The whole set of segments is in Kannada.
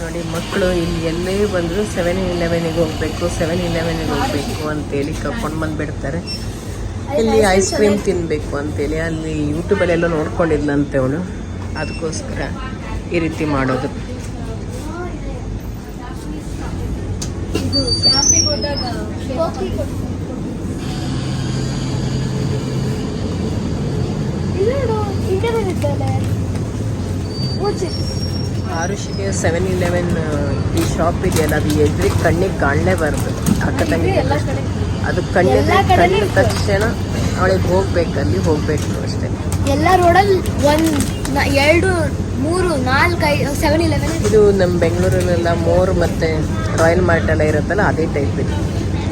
ನೋಡಿ, ಮಕ್ಕಳು ಇಲ್ಲಿ ಎಲ್ಲೇ ಬಂದರೂ ಸೆವೆನ್ ಇಲೆವೆನಿಗೆ ಹೋಗಬೇಕು ಸೆವೆನ್ ಇಲೆವೆನಿಗೆ ಹೋಗಬೇಕು ಅಂತೇಳಿ ಕರ್ಕೊಂಡು ಬಂದುಬಿಡ್ತಾರೆ. ಇಲ್ಲಿ ಐಸ್ ಕ್ರೀಮ್ ತಿನ್ನಬೇಕು ಅಂತೇಳಿ. ಅಲ್ಲಿ ಯೂಟ್ಯೂಬಲ್ಲೆಲ್ಲ ನೋಡ್ಕೊಂಡಿದ್ಲಂತೆ ಅವಳು. ಅದಕ್ಕೋಸ್ಕರ ಈ ರೀತಿ ಮಾಡೋದು. ಆರುಷಿಗೆ ಸೆವೆನ್ ಇಲೆವೆನ್ ಈ ಶಾಪ್ ಇದೆಯಲ್ಲ ಅದು ಎದ್ರಿ ಕಣ್ಣಿಗೆ ಕಾಣಲೇಬಾರ್ದು ತಂಗಿ ಅದು ಕಣ್ಣಿಗೆ ಕಣ್ಣಿನ ತಕ್ಷಣ ಅವಳಿಗೆ ಹೋಗ್ಬೇಕು ಅಲ್ಲಿ ಹೋಗ್ಬೇಕು ಅಷ್ಟೇ. ಎಲ್ಲ ರೋಡಲ್ಲಿ ಒಂದ್ ಎರಡು ಮೂರು ನಾಲ್ಕು ಐ ಸೆವೆನ್ ಇಲೆವೆನ್ ಇದು ನಮ್ಮ ಬೆಂಗಳೂರಲ್ಲೆಲ್ಲ ಮೋರ್ ಮತ್ತೆ ರಾಯಲ್ ಮಾರ್ಟ್ ಎಲ್ಲ ಇರುತ್ತಲ್ಲ ಅದೇ ಟೈಪ್ ಇದೆ.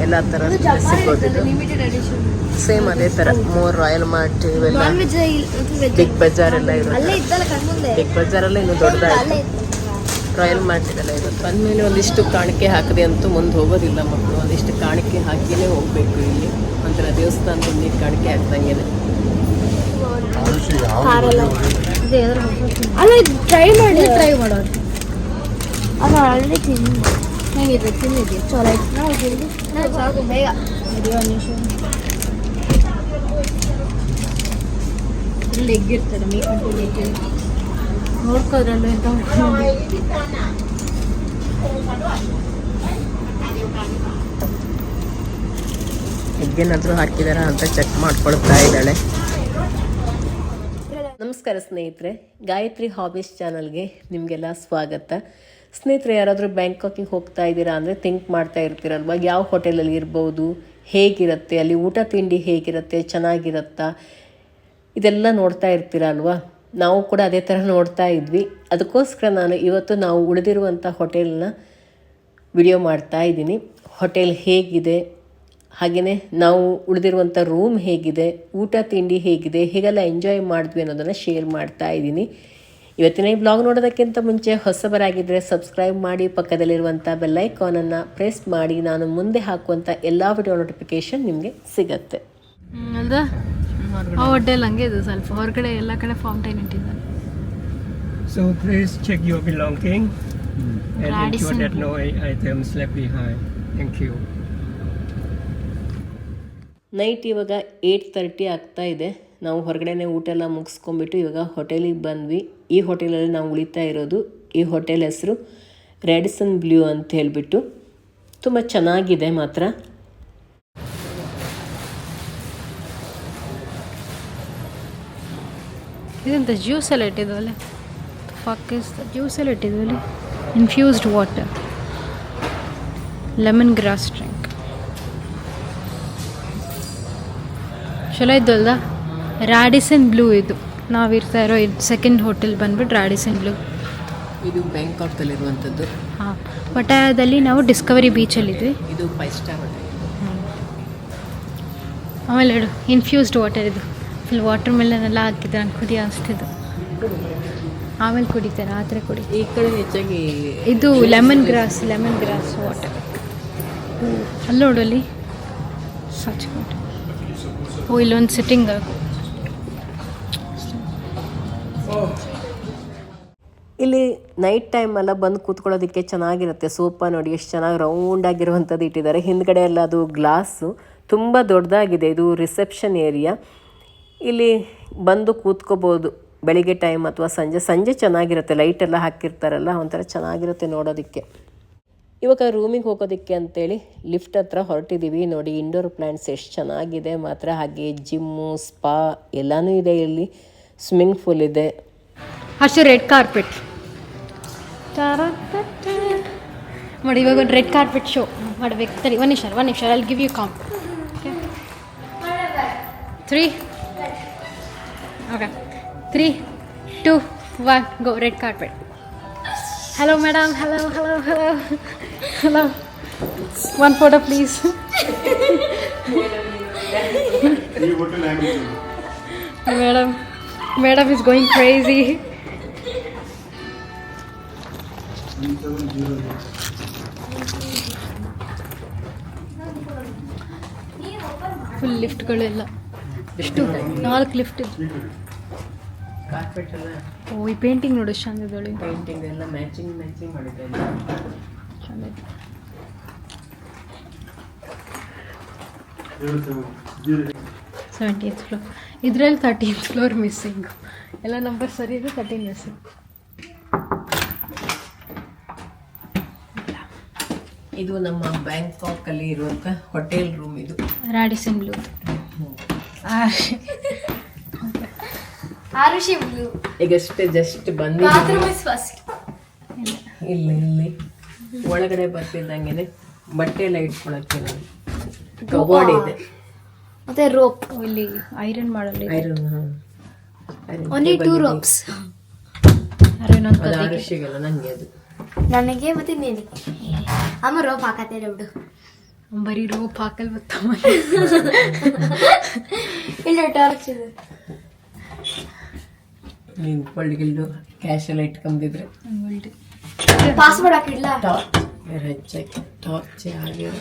ಎಲ್ಲ ಥರ ಸಿಗೋದಿಲ್ಲ ಸೇಮ್ ಅದೇ ಥರ ಮೋರ್ ರಾಯಲ್ ಮಾರ್ಟ್ ಇವೆಲ್ಲ ಬಿಗ್ ಬಜಾರ್ ಎಲ್ಲ ಅಲ್ಲೇ ಇರುತ್ತೆ ಬಿಗ್ ಬಜಾರ್ ಇನ್ನೂ ದೊಡ್ಡದಾಗಿ ದೊಡ್ಡದಾಗಿದೆ ರಾಯಲ್ ಮಾರ್ಟ್ ಇದೆಲ್ಲ ಇರುತ್ತೆ. ಬಂದಮೇಲೆ ಒಂದಿಷ್ಟು ಕಾಣಿಕೆ ಹಾಕದೆ ಅಂತೂ ಮುಂದೆ ಹೋಗೋದಿಲ್ಲ ಮಕ್ಕಳು ಒಂದಿಷ್ಟು ಕಾಣಿಕೆ ಹಾಕಿನೇ ಹೋಗಬೇಕು ಇಲ್ಲಿ. ಒಂಥರ ದೇವಸ್ಥಾನದಲ್ಲಿ ಕಾಣಿಕೆ ಹಾಕ್ದಂಗೆ ಅಲ್ಲ ಟ್ರೈ ಮಾಡಿ. ಟ್ರೈ ಮಾಡೋದು ಅದು ಆಲ್ರೆಡಿ ತಿಂದು ಹೇಗಿದೆ ತಿಂದಿದ್ದೆ ಚಲೋ ಆಯ್ತು. ನಾವು ತಿಂದು ನಾವು ಸಾಕು ಬೇಗ. ಇಲ್ಲಿ ಎಗ್ಗಿರ್ತಾರೆ ಮೇಕಂಟು ಎಗ್ ನೋಡ್ಕೋದ್ರಲ್ಲೂ ಎಂತ ಎಗ್ಗೇನಾದರೂ ಹಾಕಿದಾರ ಅಂತ ಚೆಕ್ ಮಾಡ್ಕೊಳ್ತಾ ಇದ್ದಾಳೆ. ನಮಸ್ಕಾರ ಸ್ನೇಹಿತರೆ ಗಾಯತ್ರಿ ಹಾಬೀಸ್ ಚಾನಲ್ಗೆ ನಿಮಗೆಲ್ಲ ಸ್ವಾಗತ. ಸ್ನೇಹಿತರೆ, ಯಾರಾದರೂ ಬ್ಯಾಂಕಾಕಿಗೆ ಹೋಗ್ತಾ ಇದ್ದೀರಾ ಅಂದರೆ ಥಿಂಕ್ ಮಾಡ್ತಾ ಇರ್ತೀರಲ್ವ? ಯಾವ ಹೋಟೆಲಲ್ಲಿ ಇರ್ಬೋದು? ಹೇಗಿರುತ್ತೆ? ಅಲ್ಲಿ ಊಟ ತಿಂಡಿ ಹೇಗಿರುತ್ತೆ? ಚೆನ್ನಾಗಿರುತ್ತಾ? ಇದೆಲ್ಲ ನೋಡ್ತಾ ಇರ್ತೀರಲ್ವ? ನಾವು ಕೂಡ ಅದೇ ಥರ ನೋಡ್ತಾ ಇದ್ವಿ. ಅದಕ್ಕೋಸ್ಕರ ನಾನು ಇವತ್ತು ನಾವು ಉಳಿದಿರುವಂಥ ಹೋಟೆಲ್ನ ವಿಡಿಯೋ ಮಾಡ್ತಾ ಇದ್ದೀನಿ. ಹೋಟೆಲ್ ಹೇಗಿದೆ? ಹಾಗೆಯೇ ನಾವು ಉಳಿದಿರುವಂಥ ರೂಮ್ ಹೇಗಿದೆ? ಊಟ ತಿಂಡಿ ಹೇಗಿದೆ? ಹೇಗೆಲ್ಲ ಎಂಜಾಯ್ ಮಾಡಿದ್ವಿ ಅನ್ನೋದನ್ನು ಶೇರ್ ಮಾಡ್ತಾ ಇದ್ದೀನಿ. ಇವತ್ತಿನ ಈ ಬ್ಲಾಗ್ ನೋಡೋದಕ್ಕಿಂತ ಮುಂಚೆ ಹೊಸಬರಾಗಿದ್ದರೆ ಸಬ್ಸ್ಕ್ರೈಬ್ ಮಾಡಿ ಪಕ್ಕದಲ್ಲಿರುವಂಥ ಬೆಲ್ಲೈಕಾನನ್ನು ಪ್ರೆಸ್ ಮಾಡಿ ನಾನು ಮುಂದೆ ಹಾಕುವಂಥ ಎಲ್ಲ ವಿಡಿಯೋ ನೋಟಿಫಿಕೇಷನ್ ನಿಮಗೆ ಸಿಗತ್ತೆ. ಅಲ್ದ? ಆ ಹೋಟೆಲ್ ಹಂಗೆ ಇದು ಸ್ವಲ್ಪ. ಹೊರಗಡೆ ಎಲ್ಲ ಕಡೆ ಫೌಂಟೈನ್ ಇಟ್ಟಿದ್ದಾರೆ. So please check your belonging and ensure that no items left behind. Thank you. Night ಇವಾಗ ಏಯ್ಟ್ ತರ್ಟಿ ಆಗ್ತಾ ಇದೆ. ನಾವು ಹೊರಗಡೆನೇ ಊಟ ಎಲ್ಲ ಮುಗಿಸ್ಕೊಂಬಿಟ್ಟು ಇವಾಗ ಹೋಟೆಲಿಗೆ ಬಂದ್ವಿ. ಈ ಹೋಟೆಲಲ್ಲಿ ನಾವು ಉಳಿತಾ ಇರೋದು, ಈ ಹೋಟೆಲ್ ಹೆಸರು ರೆಡಿಸನ್ ಬ್ಲೂ ಅಂತ ಹೇಳಿಬಿಟ್ಟು. ತುಂಬ ಚೆನ್ನಾಗಿದೆ ಮಾತ್ರ. ಇದೆಂತ ಜ್ಯೂಸ್ ಎಲ್ಲ ಇಟ್ಟಿದ್ವಲ್ಲ? ಇಸ್ ಜ್ಯೂಸ್ ಎಲ್ಲ ಇಟ್ಟಿದ್ವಲ್ಲ? Infused water lemon grass drink ಚಲೋ ಇದ್ದಲ್ದ ರಾಡಿಸನ್ ಬ್ಲೂ ಇದು. ನಾವಿರ್ತಾ ಇರೋ ಸೆಕೆಂಡ್ ಹೋಟೆಲ್ ಬಂದ್ಬಿಟ್ಟು ರಾಡಿಸನ್ ಬ್ಲೂ. ಇದು ಬ್ಯಾಂಕಾಕ್ದಲ್ಲಿರುವಂಥದ್ದು ಹಾಂ ಪಟಾಯದಲ್ಲಿ ನಾವು ಡಿಸ್ಕವರಿ ಬೀಚಲ್ಲಿದ್ವಿ ಇದು ಫೈವ್ ಸ್ಟಾರ್ ಹೋಟೆಲ್ ಆಮೇಲೆ ಹೇಳು ಇನ್ಫ್ಯೂಸ್ಡ್ ವಾಟರ್ ಇದು. ಫುಲ್ ವಾಟರ್ ಮೆಲನೆಲ್ಲ ಹಾಕಿದ್ದಾರೆ ನಂಗೆ ಕುದಿ ಅನಿಸ್ತಿದ್ದು ಆಮೇಲೆ ಕುಡಿತಾರೆ ಆ ಥರ ಕುಡಿ ಈ ಕಡೆ ಹೆಚ್ಚಾಗಿ ಇದು lemon grass lemon grass water ಅಲ್ಲಿ. ನೋಡಲ್ಲಿ ಸಚ್ ಓ ಇಲ್ಲೊಂದು ಸಿಟ್ಟಿಂಗ್ ಇಲ್ಲಿ ನೈಟ್ ಟೈಮ್ ಎಲ್ಲ ಬಂದು ಕೂತ್ಕೊಳ್ಳೋದಕ್ಕೆ ಚೆನ್ನಾಗಿರುತ್ತೆ. ಸೋಫಾ ನೋಡಿ ಎಷ್ಟು ಚೆನ್ನಾಗಿ ರೌಂಡ್ ಆಗಿರುವಂಥದ್ದು ಇಟ್ಟಿದ್ದಾರೆ. ಹಿಂದ್ಗಡೆ ಎಲ್ಲ ಅದು ಗ್ಲಾಸು. ತುಂಬ ದೊಡ್ಡದಾಗಿದೆ. ಇದು ರಿಸೆಪ್ಷನ್ ಏರಿಯಾ ಇಲ್ಲಿ ಬಂದು ಕೂತ್ಕೋಬೋದು. ಬೆಳಿಗ್ಗೆ ಟೈಮ್ ಅಥವಾ ಸಂಜೆ. ಸಂಜೆ ಚೆನ್ನಾಗಿರುತ್ತೆ. ಲೈಟ್ ಎಲ್ಲ ಹಾಕಿರ್ತಾರಲ್ಲ, ಒಂಥರ ಚೆನ್ನಾಗಿರುತ್ತೆ ನೋಡೋದಕ್ಕೆ. ಇವಾಗ ರೂಮಿಗೆ ಹೋಗೋದಕ್ಕೆ ಅಂತೇಳಿ ಲಿಫ್ಟ್ ಹತ್ರ ಹೊರಟಿದ್ದೀವಿ ನೋಡಿ ಇಂಡೋರ್ ಪ್ಲ್ಯಾಂಟ್ಸ್ ಎಷ್ಟು ಚೆನ್ನಾಗಿದೆ ಮಾತ್ರ. ಹಾಗೆ ಜಿಮ್ಮು ಸ್ಪಾ ಎಲ್ಲನೂ ಇದೆ ಇಲ್ಲಿ. ಸ್ವಿಮ್ಮಿಂಗ್ ಪೂಲ್ ಇದೆ. ಅಷ್ಟು ರೆಡ್ ಕಾರ್ಪೆಟ್ ನೋಡಿ ಇವಾಗ ಒಂದು ರೆಡ್ ಕಾರ್ಪೆಟ್ ಶೋ ಮಾಡಬೇಕು. ಸರಿ ಒಂದು ನಿಮಿಷ ಒಂದು ನಿಮಿಷ. ಅಲ್ಲಿ give you calm three okay three two one go red carpet hello madam hello hello hello hello one photo please madam madam is going crazy full ಲಿಫ್ಟ್ಗಳೆಲ್ಲ ಎಷ್ಟು? ನಾಲ್ಕು ಲಿಫ್ಟ್ ಓ ಈ ಪೇಂಟಿಂಗ್ ನೋಡು ಎಷ್ಟು ಚಂದದೊಳಿ ಪೇಂಟಿಂಗ್ ಎಲ್ಲ ಮ್ಯಾಚಿಂಗ್ ಮ್ಯಾಚಿಂಗ್ ಮಾಡಿದ್ದಾರೆ ಸೆವೆಂಟಿ ಫ್ಲೋರ್ ಇದರಲ್ಲಿ ತರ್ಟೀನ್ತ್ ಫ್ಲೋರ್ ಮಿಸ್ಸಿಂಗ್ ಎಲ್ಲ ನಂಬರ್ ಸರಿ ಇದೆ ತರ್ಟೀನ್ ಮಿಸ್ಸಿಂಗ್ ಇದು ನಮ್ಮ ಬ್ಯಾಂಕಾಕ್ ಅಲ್ಲಿ ಇರುವಂತಹ ಹೋಟೆಲ್ ರೂಮ್ ಇದು. ರಾಡಿಸನ್ ಬ್ಲೂ ಆರುಷಿ ಬ್ಲೂ ಈಗಷ್ಟೇ ಜಸ್ಟ್ ಬಂದು ಬಾತ್ರೂಮ್ ಇಸ್ ಫಸ್ಟ್ ಇಲ್ಲಿ ಇಲ್ಲಿ. ಒಳಗಡೆ ಬರ್ತಿದ್ದಂಗೆ ಬಟ್ಟೆ ಎಲ್ಲ ಇಟ್ಕೊಳಕ್ಕೆ ಕಬೋರ್ಡ್ ಇದೆ. ಮತ್ತೆ ರೋಪ್ ಇಲ್ಲಿ ಐರನ್ ಮಾಡಲ್ಲ ಐರನ್ ಓನ್ಲಿ ಟೂ ರೋಪ್ಸ್ ಅಂತ ಅದು ನನಗೆ ಮತ್ತೆ ನೀನು. ಅಮ್ಮ ರೋಪ್ ಹಾಕತ್ತೆ ಬಿಡು. ಬರೀ ರೋಪ್ ಹಾಕಲ್ ಬತ್ತಮ್ಮ ಇಲ್ಲ ಟಾರ್ಚ್ ಇದೆ. ನೀನು ಕೊಳ್ಳಿಗಿಲ್ಲು ಕ್ಯಾಶ್ ಎಲ್ಲ ಇಟ್ಕೊಂಡಿದ್ರೆ ಪಾಸ್ವರ್ಡ್ ಹಾಕಿಡ್ಲಾ? ಟಾರ್ಚ್ ಹೆಚ್ಚಾಗಿ ಟಾರ್ಚ್ ಆಗಿರೋ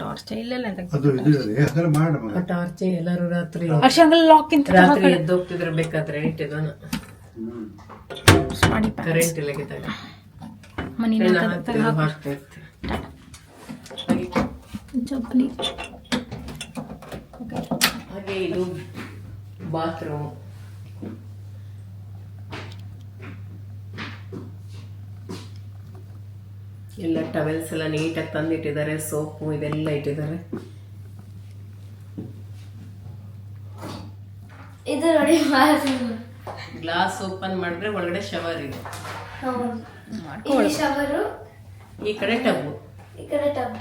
ಟಾರ್ಚ್ ಇಲ್ಲ ಅಂತ ಅದು ಇದು ಟಾರ್ಚ್ ಎಲ್ಲರೂ ರಾತ್ರಿ ಹಂಗಲ್ಲ ಲಾಕ್ ಇಂತ ರಾತ್ರಿ ಎದ್ದೋಗ್ತಿದ್ರೆ ಬೇಕಾದ್ರೆ ಇಟ್ಟಿದ್ದಾನ ಮಾಡಿ ಕರೆಂಟ್ ಇಲ್ಲ ಗಿದ್ದಾಗ ಮನಿ ಚಪ್ಪಲಿ ಹಾಗೆ ಇದು ಬಾತ್ರೂಮ್ ಎಲ್ಲ ಟವೆಲ್ಸ್ ಎಲ್ಲ ನೀಟಾಗಿ ತಂದಿಟ್ಟಿದ್ದಾರೆ ಸೋಪು ಇದೆಲ್ಲ ಇಟ್ಟಿದ್ದಾರೆ. ಇದು ನೋಡಿ ಗ್ಲಾಸ್ ಓಪನ್ ಮಾಡಿದ್ರೆ ಒಳಗಡೆ ಶವರ್ ಇದೆ. ಇಲ್ಲಿ ಶವರು ಈ ಕಡೆ ಟಬ್ ಈ ಕಡೆ ಟಬ್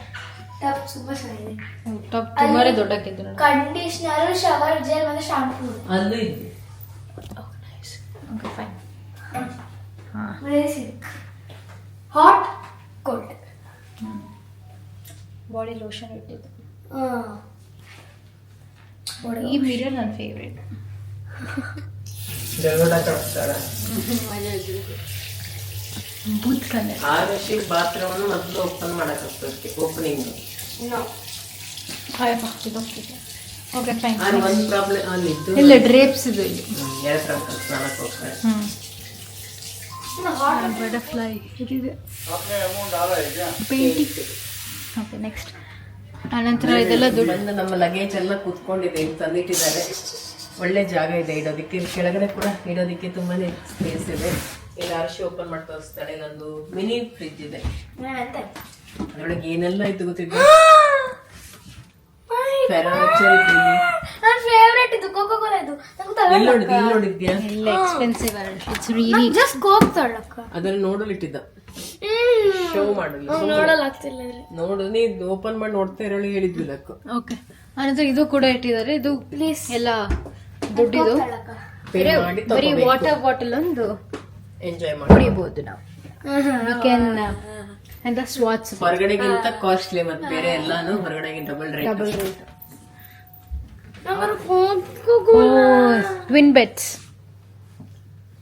ಟಬ್ ತುಂಬಾ ಚೆನ್ನಾಗಿದೆ. ಟಬ್ ತುಂಬಾನೇ ದೊಡ್ಡಕ್ಕಿತ್ತು ನೋಡಿ. ಕಂಡೀಷನರ್ ಶವರ್ ಜೆಲ್ ಮತ್ತೆ ಶಾಂಪೂ ಅಲ್ಲೂ ಇದೆ. Okay fine hot body lotion ಇಟ್ಟಿದ್ದು. ಈ ಈ ಮಿರರ್ ನನ್ನ ಫೇವ್ರೇಟ್ ಬೂತ್ ಕಲರ್ ಆ ವರ್ಷ ಬಾತ್ರೂಮ್ ಮೊದಲು ಓಪನ್ ಮಾಡಕ್ ಹೋಗ್ತೈತಿ ಓಪನಿಂಗ್ ಓಕೆ ಫೈನ್ ಒಂದು ಪ್ರಾಬ್ಲಮ್ ಅಲ್ಲಿದ್ದು ಇಲ್ಲ ಡ್ರೇಪ್ಸ್ ಇದು ಇಲ್ಲಿ. ಎರಡು ಹೋಗ್ತಾರೆ. ಹ್ಮ್. ಬಟರ್ಫ್ಲೈ ಇದಿದೆ ಪೇಂಟಿಂಗ್ ಓಕೆ ನೆಕ್ಸ್ಟ್ ಆನಂತರ ಇದೆಲ್ಲ ದುಡ್ಡು. ನಮ್ಮ ಲಗೇಜ್ ಎಲ್ಲ ಕೂತ್ಕೊಂಡಿದೆ ಇಲ್ಲಿ ತಂದಿಟ್ಟಿದ್ದಾರೆ. ಒಳ್ಳೆ ಜಾಗ ಇದೆ ಇಡೋದಕ್ಕೆ. ಇಲ್ಲಿ ಕೆಳಗಡೆ ಕೂಡ ಇಡೋದಕ್ಕೆ ತುಂಬಾನೇ ಸ್ಪೇಸ್ ಇದೆ. ಇಲ್ಲಿ ಅರಶಿ ಓಪನ್ ಮಾಡಿ ತೋರಿಸ್ತಾಳೆ. ನಂದು ಮಿನಿ ಫ್ರಿಜ್ ಇದೆ. ಅದ್ರೊಳಗೆ ಏನೆಲ್ಲ ಇದ್ದು ಗೊತ್ತಿದ್ದು ಫೆರಾಚರ್ ಇದೆ ಶೋ ಮಾಡಲ್ಲ. ನೋಡಲ್ಲ ಆಗ್ತಿಲ್ಲ ನೋಡು ನೀ ಓಪನ್ ಮಾಡಿ ನೋಡ್ತಾ ಇರೋಳು ಹೇಳಿದ್ವಿ ಲಕ್ಕು. ಓಕೆ ಆನಂತರ ಇದು ಕೂಡ ಇಟ್ಟಿದ್ದಾರೆ. ಇದು ಪ್ಲೀಸ್ ಎಲ್ಲ ದುಡ್ಡಿದು. ಬರಿ ಬರೀ ವಾಟರ್ ಬಾಟಲ್ ಒಂದು ಎಂಜಾಯ್ ಮಾಡಿ. ಕುಡಿಬಹುದು ನಾವು. ಅಂಡ್ ದ ಸ್ವಾಟ್ಸ್ ಹೊರಗಡೆಗಿಂತ ಕಾಸ್ಟ್ಲಿ ಮತ್ತೆ ಬೇರೆ ಎಲ್ಲಾನು ಹೊರಗಡೆಗಿಂತ double rate double rate twin cocoa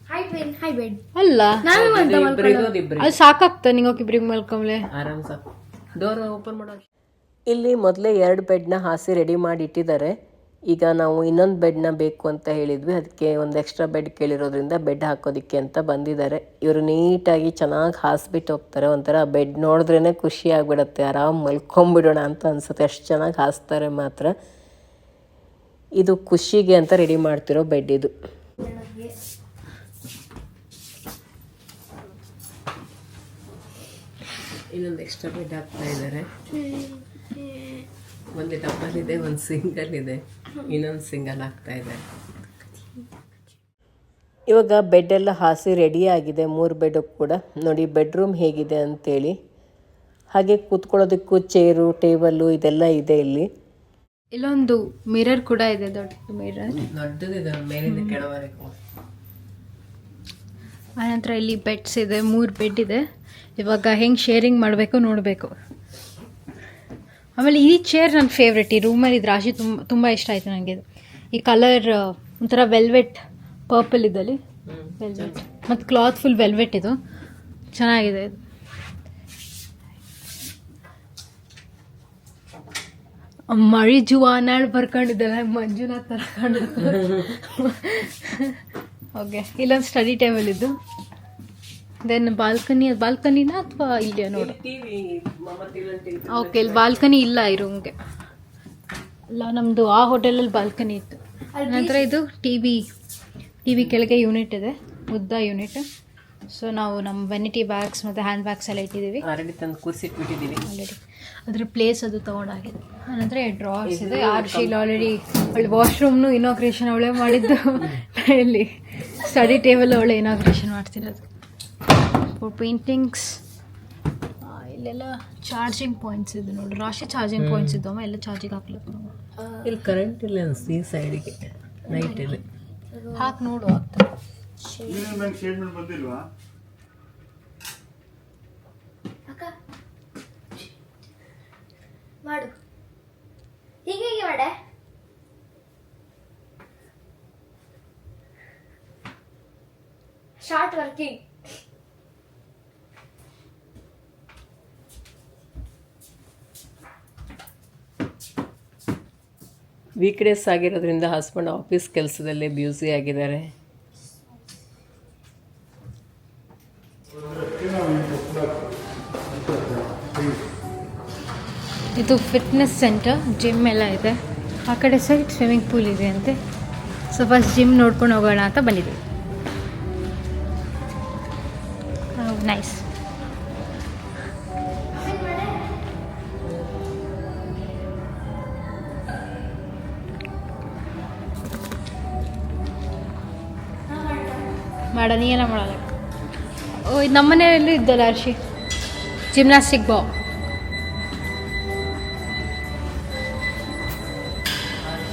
twin beds high bed high bed ಅಲ್ಲ ಅದು ನಿಂಗೆ ಇಬ್ರಿಗೆ ಮಲ್ಕೊಂಬ್ಲೆ ಆರಾಮ್ ಸಾಕು. ಡೋರ್ ಓಪನ್ ಮಾಡೋ. ಇಲ್ಲಿ ಮೊದಲೇ ಎರಡು ಬೆಡ್ನ ಹಾಸಿ ರೆಡಿ ಮಾಡಿ ಇಟ್ಟಿದ್ದಾರೆ. ಈಗ ನಾವು ಇನ್ನೊಂದು ಬೆಡ್ನ ಬೇಕು ಅಂತ ಹೇಳಿದ್ವಿ. ಅದಕ್ಕೆ ಒಂದು ಎಕ್ಸ್ಟ್ರಾ ಬೆಡ್ ಕೇಳಿರೋದ್ರಿಂದ ಬೆಡ್ ಹಾಕೋದಿಕ್ಕೆ ಅಂತ ಬಂದಿದ್ದಾರೆ. ಇವರು ನೀಟಾಗಿ ಚೆನ್ನಾಗಿ ಹಾಸ್ಬಿಟ್ಟು ಹೋಗ್ತಾರೆ. ಒಂಥರ ಬೆಡ್ ನೋಡಿದ್ರೇ ಖುಷಿ ಆಗಿಬಿಡತ್ತೆ. ಆರಾಮ್ ಮಲ್ಕೊಂಬಿಡೋಣ ಅಂತ ಅನ್ಸುತ್ತೆ. ಅಷ್ಟು ಚೆನ್ನಾಗಿ ಹಾಸ್ತಾರೆ ಮಾತ್ರ. ಇದು ಖುಷಿಗೆ ಅಂತ ರೆಡಿ ಮಾಡ್ತಿರೋ ಬೆಡ್ ಇದು. ಇನ್ನೊಂದು ಎಕ್ಸ್ಟ್ರಾ ಬೆಡ್ ಹಾಕ್ತಾ ಇದ್ದಾರೆ ಒಂದು ಡಬಲ್ ಇದೆ ಒಂದು ಸಿಂಗಲ್ ಇದೆ. ಇನ್ನೊಂದು ಸಿಂಗಲ್ ಹಾಕ್ತಾ ಇದ್ದಾರೆ ಇವಾಗ ಬೆಡ್ ಎಲ್ಲ ಹಾಸಿ ರೆಡಿ ಆಗಿದೆ. ಮೂರು ಬೆಡ್ ಕೂಡ. ನೋಡಿ ಬೆಡ್ರೂಮ್ ಹೇಗಿದೆ ಅಂತೇಳಿ. ಹಾಗೆ ಕೂತ್ಕೊಳ್ಳೋದಕ್ಕೂ ಚೇರು ಟೇಬಲ್ಲು ಇದೆಲ್ಲ ಇದೆ ಇಲ್ಲಿ. ಇಲ್ಲೊಂದು ಮಿರರ್ ಕೂಡ ಇದೆ ದೊಡ್ಡ ಮಿರರ್ ದೊಡ್ಡದಿದೆ ಮೇಲಿಂದ ಕೆಳವರೆಗೂ. ಆನಂತರ ಇಲ್ಲಿ ಬೆಡ್ಸ್ ಇದೆ ಮೂರು ಬೆಡ್ ಇದೆ. ಇವಾಗ ಹೆಂಗೆ ಶೇರಿಂಗ್ ಮಾಡಬೇಕು ನೋಡಬೇಕು. ಆಮೇಲೆ ಈ ಚೇರ್ ನನ್ನ ಫೇವ್ರೆಟ್ ಈ ರೂಮಲ್ಲಿ ಇದು ರಾಶಿ ತುಂಬ ತುಂಬ ಇಷ್ಟ ಆಯಿತು ನನಗೆ ಇದು. ಈ ಕಲರ್ ಒಂಥರ ವೆಲ್ವೆಟ್ ಪರ್ಪಲ್ ಇದ್ದಲ್ಲಿ. ವೆಲ್ವೆಟ್ ಮತ್ತು ಕ್ಲಾತ್ ಫುಲ್ ವೆಲ್ವೆಟ್ ಇದು. ಚೆನ್ನಾಗಿದೆ ಇದು. ಮಳಿ ಜುವಾನಾಳ್ ಬರ್ಕೊಂಡಿದ್ದಲ್ಲ, ಮಂಜುನಾಥ್ ಕಾಣುತ್ತೆ ಓಕೆ ಇಲ್ಲೊಂದು ಸ್ಟಡಿ ಟೇಬಲ್ ಇದ್ದು ದೆನ್ ಬಾಲ್ಕನಿ ಬಾಲ್ಕನಿನ ಅಥವಾ ಇಲ್ಲಿಯ ನೋಡು? ಓಕೆ ಇಲ್ಲಿ ಬಾಲ್ಕನಿ ಇಲ್ಲ ಈ ರೂಮ್ಗೆ ಇಲ್ಲ ನಮ್ಮದು ಆ ಹೋಟೆಲಲ್ಲಿ ಬಾಲ್ಕನಿ ಇತ್ತು. ನಂತರ ಇದು ಟಿ ವಿ ಟಿ ವಿ ಕೆಳಗೆ ಯೂನಿಟ್ ಇದೆ ಉದ್ದ ಯೂನಿಟ್ ಸೊ ನಾವು ನಮ್ಮ ವೆನಿಟಿ ಬ್ಯಾಗ್ಸ್ ಮತ್ತು ಹ್ಯಾಂಡ್ ಬ್ಯಾಗ್ಸ್ ಎಲ್ಲ ಇಟ್ಟಿದ್ದೀವಿ. ಆಲ್ರೆಡಿ ತಂದು ಕೂರಿಸಿಟ್ಬಿಟ್ಟಿದ್ದೀವಿ ಆಲ್ರೆಡಿ ಅದ್ರ ಪ್ಲೇಸ್ ಅದು ತೊಗೊಂಡಾಗಿದೆ ಆನಂತರ ಡ್ರಾಸ್ ಇದೆ ಆರ್ ಶೀಲ್ ಆಲ್ರೆಡಿ ಅವಳು ವಾಶ್ರೂಮ್ನು ಇನಾಗ್ರೇಷನ್ ಅವಳೇ ಮಾಡಿದ್ದು. ಇಲ್ಲಿ ಸ್ಟಡಿ ಟೇಬಲ್ ಅವಳೆ ಇನಾಗ್ರೇಷನ್ ಮಾಡ್ತಿರೋದು. ಪೇಂಟಿಂಗ್ಸ್ ಇಲ್ಲೆಲ್ಲ ಚಾರ್ಜಿಂಗ್ ಪಾಯಿಂಟ್ಸ್ ಇದೆ ನೋಡಿ. ರಾಶಿ ಚಾರ್ಜಿಂಗ್ ಪಾಯಿಂಟ್ಸ್ ಇದ್ದಾವ ಎಲ್ಲ ಚಾರ್ಜಿಂಗ್ ಹಾಕ್ಲಿಕ್ಕೆ ನಾವು. ಇಲ್ಲಿ ಕರೆಂಟ್ ಇಲ್ಲ ಅನ್ಸಿ ಈ ಸೈಡಿಗೆ ನೈಟ್ ಇಲ್ಲಿ ಹಾಕಿ ನೋಡು ಆಗ್ತದೆ ಅಕ್ಕ. ಮಾಡು. ಹೀಗೆ ಹೀಗೆ ಮಾಡೆ. ಶಾರ್ಟ್ ವರ್ಕಿಂಗ್ ವೀಕ್ ಡೇಸ್ ಆಗಿರೋದ್ರಿಂದ ಹಸ್ಬೆಂಡ್ ಆಫೀಸ್ ಕೆಲಸದಲ್ಲೇ ಬ್ಯೂಸಿ ಆಗಿದ್ದಾರೆ. ಇದು ಫಿಟ್ನೆಸ್ ಸೆಂಟರ್ ಜಿಮ್ ಎಲ್ಲ ಇದೆ. ಆ ಕಡೆ ಸೈಡ್ ಸ್ವಿಮ್ಮಿಂಗ್ ಪೂಲ್ ಇದೆ ಅಂತೆ. ಸೊ ಫಸ್ಟ್ ಜಿಮ್ ನೋಡ್ಕೊಂಡು ಹೋಗೋಣ ಅಂತ ಬಂದಿದ್ದೀವಿ. ನೈಸ್ ಮಾಡ ನೀ ಎಲ್ಲ ಮಾಡಲ್ಲ. ಓ ಇದು ನಮ್ಮ ಮನೆಯಲ್ಲೂ ಇದ್ದಲ್ಲ ಅರ್ಶಿ ಜಿಮ್ನಾಸ್ಟಿಕ್ ಬಾ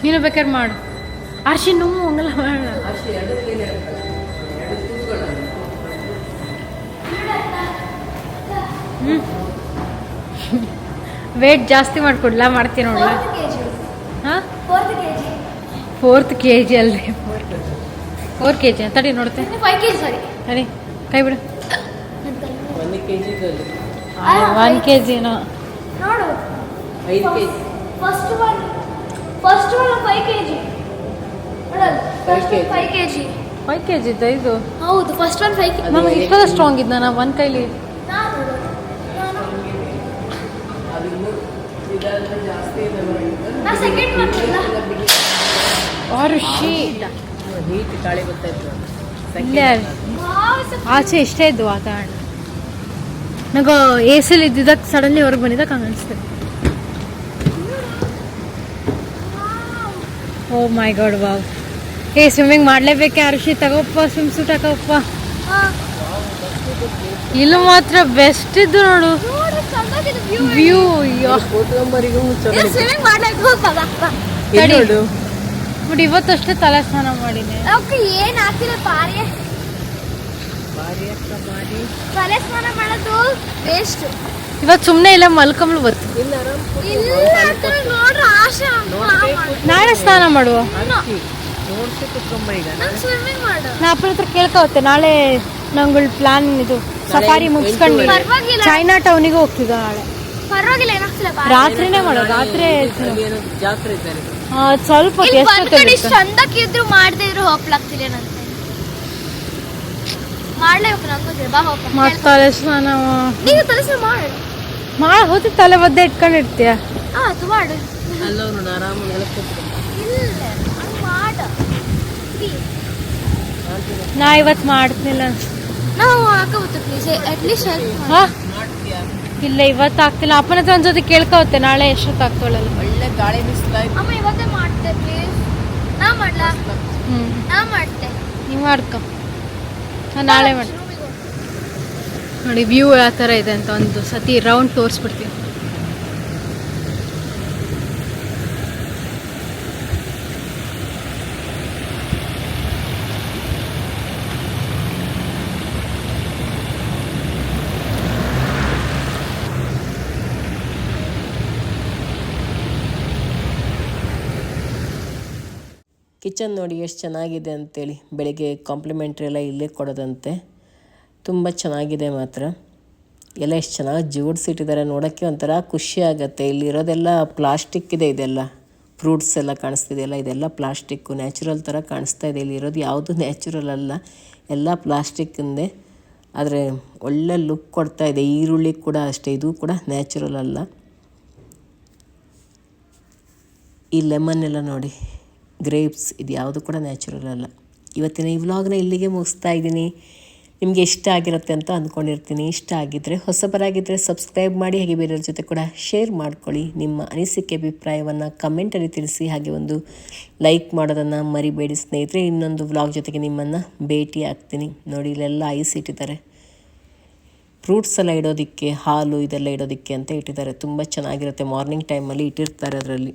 ನೀನು ಬೇಕಾದ್ರೆ ಮಾಡು. ಅರ್ಶಿ ನೋವು ಹಂಗಲ್ಲ ಮಾಡೋಣ ಹ್ಞೂ ವೇಟ್ ಜಾಸ್ತಿ ಮಾಡ್ಕೊಡ್ಲ ಮಾಡ್ತೀನಿ ನೋಡ್ಲ? ಹಾಂ? ಫೋರ್ತ್ ಕೆ ಜಿ ಅಲ್ಲದೆ ಫೋರ್ ಕೆ ಜಿ ತಡಿ ನೋಡುತ್ತೆ ಫೈವ್ ಕೆ ಜಿ ಸಾರಿ ತಡಿ ಕೈ ಬಿಡು. ಒನ್ ಕೆ ಜಿನೋ ನೋಡು. ಐದು K G first one first one five K G. Five K G five K G ಇದ್ದ ಇದು? ಹೌದು ಫಸ್ಟ್ ಒನ್ ಫೈವ್ ಕೆ ನಾನು ಇಷ್ಟದ ಸ್ಟ್ರಾಂಗ್ ಇದ್ದ ನಾ ಒಂದು ಕೈಲಿ. ಜಾಸ್ತಿ ಇಲ್ಲ ನೀಟ್ ಗಾಳಿ ಬರ್ತಾಯಿತ್ತು ಇಲ್ಲೇ. ಆಚೆ ಇಷ್ಟೇ ಇದ್ದು ವಾತಾವರಣ. ನನಗೆ ಎ ಸಿಲಿ ಇದ್ದಿದ್ದಕ್ಕೆ ಸಡನ್ಲಿ ಹೊರಗೆ ಬಂದಿದ್ದಕ್ಕೆ ಹಂಗೆ ಅನಿಸ್ತದೆ. ಓ ಮೈ ಗಾಡ್ ವಾವ್ ಏ ಸ್ವಿಮ್ಮಿಂಗ್ ಮಾಡಲೇಬೇಕೆ ಅರ್ಷಿ ತಗೋಪ್ಪ ಸ್ವಿಮ್ ಸೂಟ್ ಹಾಕೋಪ್ಪ. ಇಲ್ಲ ಮಾತ್ರ ಬೆಸ್ಟ್ ಇದ್ದು ನೋಡು. ವ್ಯೂ ಅಯ್ಯೋ ಸ್ವಿಮ್ಮಿಂಗ್ ಮಾಡ್ಲಿಕ್ಕೆ ಬಟ್ ಇವತ್ತಷ್ಟೇ ತಲೆ ಸ್ನಾನ ಮಾಡಿದೆ. ಅವಕ್ಕೆ ಏನ್ ಹಾಕಿಲ್ಲ ಪಾರಿ ತಲೆ ಸ್ನಾನ ಮಾಡೋದು ವೇಸ್ಟ್ ಇವತ್ತು ಸುಮ್ಮನೆ ಇಲ್ಲ ಮಲ್ಕಂಬಳು ಬತ್ತು ಇಲ್ಲ ಆರಾಮ್ ಇಲ್ಲ ಅಂತ ನೋಡ್ರಿ ಆಶಾ ನಾಳೆ ಸ್ನಾನ ಮಾಡುವ. ಸ್ವಿಮ್ಮಿಂಗ್ ಮಾಡು. ನಾ ಅಪ್ಪನ ಹತ್ರ ಕೇಳ್ಕೊತ್ತೆ ನಾಳೆ ನಂಗಳ ಪ್ಲಾನ್ ಇದು ಸಫಾರಿ ಮುಗಿಸ್ಕೊಂಡು ಪರವಾಗಿಲ್ಲ. ಚೈನಾ ಟೌನಿಗೆ ಹೋಗ್ತಿದ್ದ ನಾಳೆ. ಪರವಾಗಿಲ್ಲ ಏನಾಗ್ತಿಲ್ಲ ರಾತ್ರಿನೇ ಮಾಡೋ ರಾತ್ರಿ ಜಾತ್ರೆ ಇದ್ದಾರೆ. ಸ್ವಲ್ಪ ಚಂದಕ್ಕಿದ್ರು ಮಾಡದೇ ಇದ್ರು ಮಾಡ್ಲೇಬೇಕು ನಂಗೂ. ಬಾ ಮಾಡ್ತಾಳೆ ಸ್ನಾನ ಮಾಡು. ಮಾಡ ಹೊತ್ತು ತಲೆ ಬದ್ದೆ ಇಟ್ಕೊಂಡಿರ್ತೀಯ ಹಾ ಅದು ಮಾಡು. ಅಲ್ಲ ನೋಡು ಆರಾಮ ನೆಲಕ್ಕೆ ಇಲ್ಲ ಹಂಗ್ ಮಾಡ. Please. ನಾ ಇವತ್ ಮಾಡ್ತಿಲ್ಲ. ನಾವು ಹಾಕೋಬೋದು ಪ್ಲೀಸ್ ಅಟ್ಲೀಸ್ಟ್ ಹೆಲ್ಪ್ ಹಾ? ಇಲ್ಲ ಇವತ್ತು ಆಗ್ತಿಲ್ಲ. ಅಪ್ಪನ ಹತ್ರ ಒಂದ್ಸತಿ ಕೇಳ್ಕೊತ್ತೆ ನಾಳೆ ಎಷ್ಟೊತ್ತು ಆಗ್ತಾಳಲ್ಲ ಒಳ್ಳೆ ಗಾಳಿ ಬಿಸಿಲಾಯ್ತು ಅಮ್ಮ ಇವತ್ತೇ ಮಾಡ್ತೆ ಪ್ಲೀಸ್ ನಾ ಮಾಡ್ಲಾ? ಹ್ಮ್. ನಾ ಮಾಡ್ತೆ. ನೀವು ಮಾಡ್ಕೊ. ನಾನು ನಾಳೆ ಮಾಡ್ತೀನಿ ನೋಡಿ ವ್ಯೂ ಯಾವ ತರ ಇದೆ ಅಂತ ಒಂದು ಸತಿ ರೌಂಡ್ ತೋರಿಸ್ಬಿಡ್ತೀನಿ. ಕಿಚನ್ ನೋಡಿ ಎಷ್ಟು ಚೆನ್ನಾಗಿದೆ ಅಂತೇಳಿ. ಬೆಳಿಗ್ಗೆ ಕಾಂಪ್ಲಿಮೆಂಟ್ರಿ ಎಲ್ಲ ಇಲ್ಲೇ ಕೊಡೋದಂತೆ. ತುಂಬ ಚೆನ್ನಾಗಿದೆ ಮಾತ್ರ. ಎಲ್ಲ ಎಷ್ಟು ಚೆನ್ನಾಗಿ ಜೋಡಿಸಿಟ್ಟಿದ್ದಾರೆ ನೋಡೋಕ್ಕೆ ಒಂಥರ ಖುಷಿ ಆಗುತ್ತೆ. ಇಲ್ಲಿರೋದೆಲ್ಲ ಪ್ಲಾಸ್ಟಿಕ್ ಇದೆ ಇದೆಲ್ಲ. ಫ್ರೂಟ್ಸ್ ಎಲ್ಲ ಕಾಣಿಸ್ತಿದೆಯಲ್ಲ ಇದೆಲ್ಲ ಪ್ಲಾಸ್ಟಿಕ್ಕು. ನ್ಯಾಚುರಲ್ ಥರ ಕಾಣಿಸ್ತಾ ಇದೆ. ಇಲ್ಲಿರೋದು ಯಾವುದು ನ್ಯಾಚುರಲ್ ಅಲ್ಲ. ಎಲ್ಲ ಪ್ಲಾಸ್ಟಿಕ್ಕಿಂದೆ. ಆದರೆ ಒಳ್ಳೆ ಲುಕ್ ಕೊಡ್ತಾ ಇದೆ. ಈರುಳ್ಳಿ ಕೂಡ ಅಷ್ಟೇ, ಇದು ಕೂಡ ನ್ಯಾಚುರಲ್ ಅಲ್ಲ. ಈ ಲೆಮನ್ ಎಲ್ಲ ನೋಡಿ. ಗ್ರೇಪ್ಸ್ ಇದು ಯಾವುದು ಕೂಡ ನ್ಯಾಚುರಲ್ ಅಲ್ಲ. ಇವತ್ತಿನ ಈ ವ್ಲಾಗ್ನ ಇಲ್ಲಿಗೆ ಮುಗಿಸ್ತಾ ಇದ್ದೀನಿ. ನಿಮಗೆ ಇಷ್ಟ ಆಗಿರುತ್ತೆ ಅಂತ ಅಂದ್ಕೊಂಡಿರ್ತೀನಿ. ಇಷ್ಟ ಆಗಿದ್ದರೆ ಹೊಸಬರಾಗಿದ್ದರೆ ಸಬ್ಸ್ಕ್ರೈಬ್ ಮಾಡಿ, ಹಾಗೆ ಬೇರೆಯವ್ರ ಜೊತೆ ಕೂಡ ಶೇರ್ ಮಾಡ್ಕೊಳ್ಳಿ. ನಿಮ್ಮ ಅನಿಸಿಕೆ, ಅಭಿಪ್ರಾಯವನ್ನು ಕಮೆಂಟಲ್ಲಿ ತಿಳಿಸಿ, ಹಾಗೆ ಒಂದು ಲೈಕ್ ಮಾಡೋದನ್ನು ಮರಿಬೇಡಿ ಸ್ನೇಹಿತರೆ. ಇನ್ನೊಂದು ವ್ಲಾಗ್ ಜೊತೆಗೆ ನಿಮ್ಮನ್ನು ಭೇಟಿ ಆಗ್ತೀನಿ. ನೋಡಿ, ಇಲ್ಲೆಲ್ಲ ಐಸ್ ಇಟ್ಟಿದ್ದಾರೆ. ಫ್ರೂಟ್ಸ್ ಎಲ್ಲ ಇಡೋದಕ್ಕೆ, ಹಾಲು ಇದೆಲ್ಲ ಇಡೋದಕ್ಕೆ ಅಂತ ಇಟ್ಟಿದ್ದಾರೆ. ತುಂಬ ಚೆನ್ನಾಗಿರುತ್ತೆ. ಮಾರ್ನಿಂಗ್ ಟೈಮಲ್ಲಿ ಇಟ್ಟಿರ್ತಾರೆ ಅದರಲ್ಲಿ.